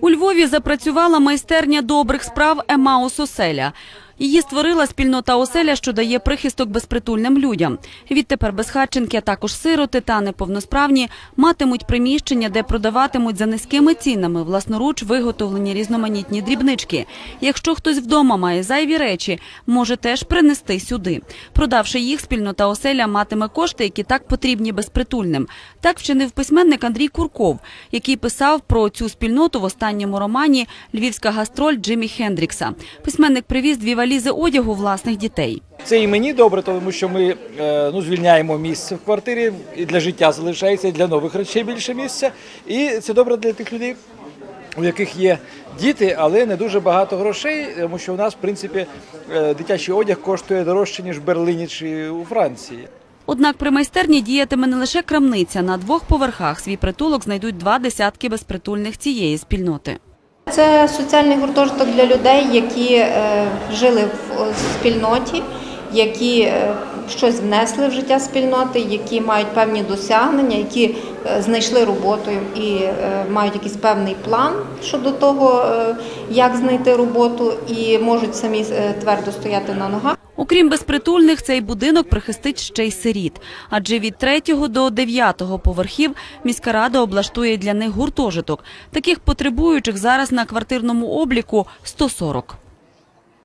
У Львові запрацювала майстерня добрих справ Емао Оселя. Її створила спільнота оселя, що дає прихисток безпритульним людям. Відтепер безхатченки, а також сироти та неповносправні матимуть приміщення, де продаватимуть за низькими цінами власноруч виготовлені різноманітні дрібнички. Якщо хтось вдома має зайві речі, може теж принести сюди. Продавши їх, спільнота оселя матиме кошти, які так потрібні безпритульним. Так вчинив письменник Андрій Курков, який писав про цю спільноту в останньому романі Львівська гастроль Джиммі Хендрікса. Письменник привіз дві валізи одягу власних дітей. Це і мені добре, тому що ми е, ну, звільняємо місце в квартирі, і для життя залишається, і для нових речей більше місця. І це добре для тих людей, у яких є діти, але не дуже багато грошей, тому що у нас, в принципі, е, дитячий одяг коштує дорожче, ніж в Берліні чи у Франції. Однак при майстерні діятиме не лише крамниця. На двох поверхах свій притулок знайдуть два десятки безпритульних цієї спільноти. Це соціальний гуртожиток для людей, які е, жили в спільноті, які е, щось внесли в життя спільноти, які мають певні досягнення, які е, знайшли роботу і е, мають якийсь певний план щодо того, як знайти роботу, і можуть самі твердо стояти на ногах. Окрім безпритульних, цей будинок прихистить ще й сиріт. Адже від третього до дев'ятого поверхів міська рада облаштує для них гуртожиток. Таких потребуючих зараз на квартирному обліку 140.